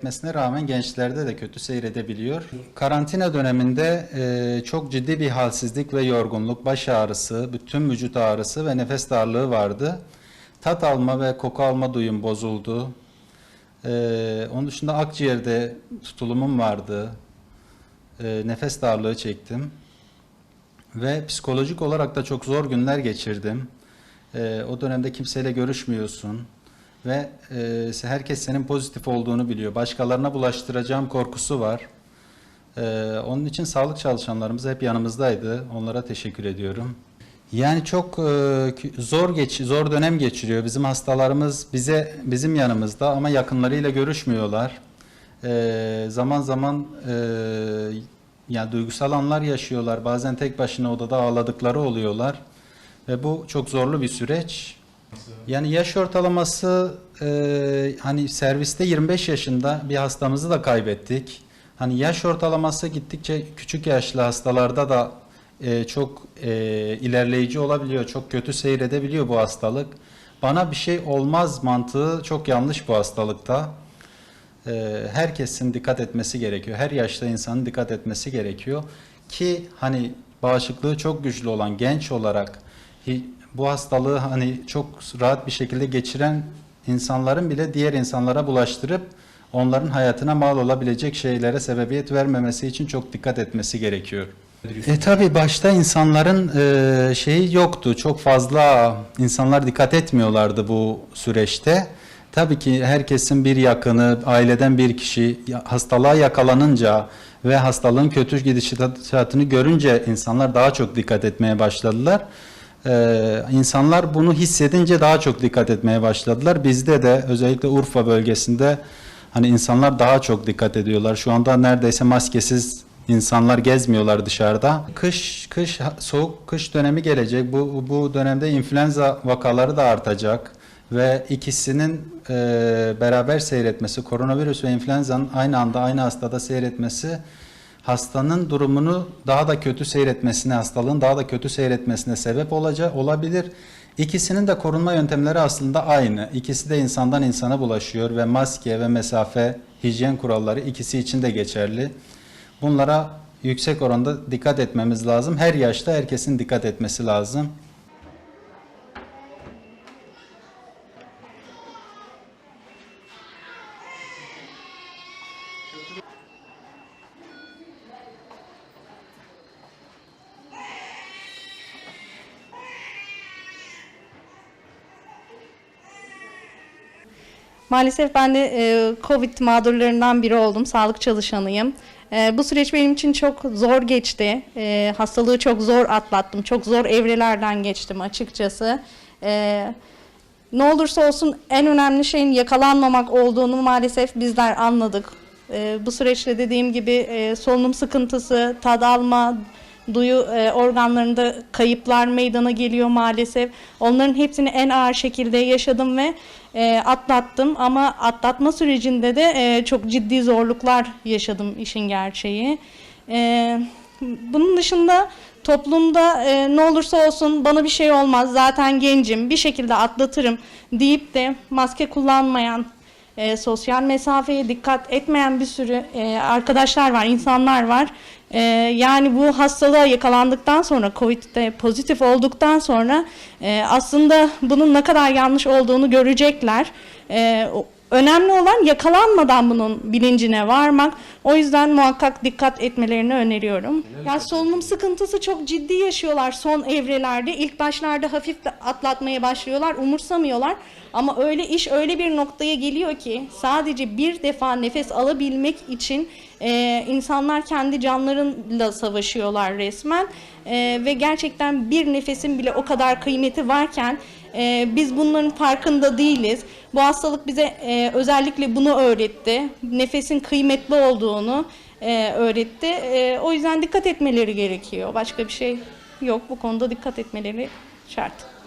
Etmesine rağmen gençlerde de kötü seyredebiliyor. Karantina döneminde e, çok ciddi bir halsizlik ve yorgunluk, baş ağrısı, bütün vücut ağrısı ve nefes darlığı vardı. Tat alma ve koku alma duyum bozuldu. E, onun dışında akciğerde tutulumum vardı. E, nefes darlığı çektim. Ve psikolojik olarak da çok zor günler geçirdim. E, o dönemde kimseyle görüşmüyorsun ve e, herkes senin pozitif olduğunu biliyor. Başkalarına bulaştıracağım korkusu var. E, onun için sağlık çalışanlarımız hep yanımızdaydı. Onlara teşekkür ediyorum. Yani çok e, zor geç zor dönem geçiriyor. Bizim hastalarımız bize bizim yanımızda ama yakınlarıyla görüşmüyorlar. E, zaman zaman e, yani duygusal anlar yaşıyorlar. Bazen tek başına odada ağladıkları oluyorlar. Ve bu çok zorlu bir süreç. Yani yaş ortalaması e, hani serviste 25 yaşında bir hastamızı da kaybettik. Hani yaş ortalaması gittikçe küçük yaşlı hastalarda da e, çok e, ilerleyici olabiliyor. Çok kötü seyredebiliyor bu hastalık. Bana bir şey olmaz mantığı çok yanlış bu hastalıkta. E, herkesin dikkat etmesi gerekiyor. Her yaşta insanın dikkat etmesi gerekiyor. Ki hani bağışıklığı çok güçlü olan genç olarak bu hastalığı hani çok rahat bir şekilde geçiren insanların bile diğer insanlara bulaştırıp onların hayatına mal olabilecek şeylere sebebiyet vermemesi için çok dikkat etmesi gerekiyor. E tabi başta insanların e, şeyi yoktu. Çok fazla insanlar dikkat etmiyorlardı bu süreçte. Tabii ki herkesin bir yakını, aileden bir kişi hastalığa yakalanınca ve hastalığın kötü gidişatını görünce insanlar daha çok dikkat etmeye başladılar. Ee, insanlar bunu hissedince daha çok dikkat etmeye başladılar. Bizde de özellikle Urfa bölgesinde hani insanlar daha çok dikkat ediyorlar. Şu anda neredeyse maskesiz insanlar gezmiyorlar dışarıda. Kış kış soğuk kış dönemi gelecek. Bu bu dönemde influenza vakaları da artacak ve ikisinin e, beraber seyretmesi, koronavirüs ve influenza'nın aynı anda aynı hastada seyretmesi hastanın durumunu daha da kötü seyretmesine, hastalığın daha da kötü seyretmesine sebep olacak olabilir. İkisinin de korunma yöntemleri aslında aynı. İkisi de insandan insana bulaşıyor ve maske ve mesafe, hijyen kuralları ikisi için de geçerli. Bunlara yüksek oranda dikkat etmemiz lazım. Her yaşta herkesin dikkat etmesi lazım. Maalesef ben de e, Covid mağdurlarından biri oldum. Sağlık çalışanıyım. E, bu süreç benim için çok zor geçti. E, hastalığı çok zor atlattım. Çok zor evrelerden geçtim açıkçası. E, ne olursa olsun en önemli şeyin yakalanmamak olduğunu maalesef bizler anladık. E, bu süreçte dediğim gibi e, solunum sıkıntısı, tad alma, duyu e, organlarında kayıplar meydana geliyor maalesef. Onların hepsini en ağır şekilde yaşadım ve e, atlattım ama atlatma sürecinde de e, çok ciddi zorluklar yaşadım işin gerçeği. E, bunun dışında toplumda e, ne olursa olsun bana bir şey olmaz zaten gencim bir şekilde atlatırım deyip de maske kullanmayan e, sosyal mesafeye dikkat etmeyen bir sürü e, arkadaşlar var, insanlar var. E, yani bu hastalığa yakalandıktan sonra, Covid'de pozitif olduktan sonra e, aslında bunun ne kadar yanlış olduğunu görecekler. E, önemli olan yakalanmadan bunun bilincine varmak. O yüzden muhakkak dikkat etmelerini öneriyorum. Yani solunum sıkıntısı çok ciddi yaşıyorlar son evrelerde. İlk başlarda hafif atlatmaya başlıyorlar, umursamıyorlar. Ama öyle iş öyle bir noktaya geliyor ki sadece bir defa nefes alabilmek için e, insanlar kendi canlarıyla savaşıyorlar resmen. E, ve gerçekten bir nefesin bile o kadar kıymeti varken e, biz bunların farkında değiliz. Bu hastalık bize e, özellikle bunu öğretti. Nefesin kıymetli olduğunu e, öğretti. E, o yüzden dikkat etmeleri gerekiyor. Başka bir şey yok. Bu konuda dikkat etmeleri şart.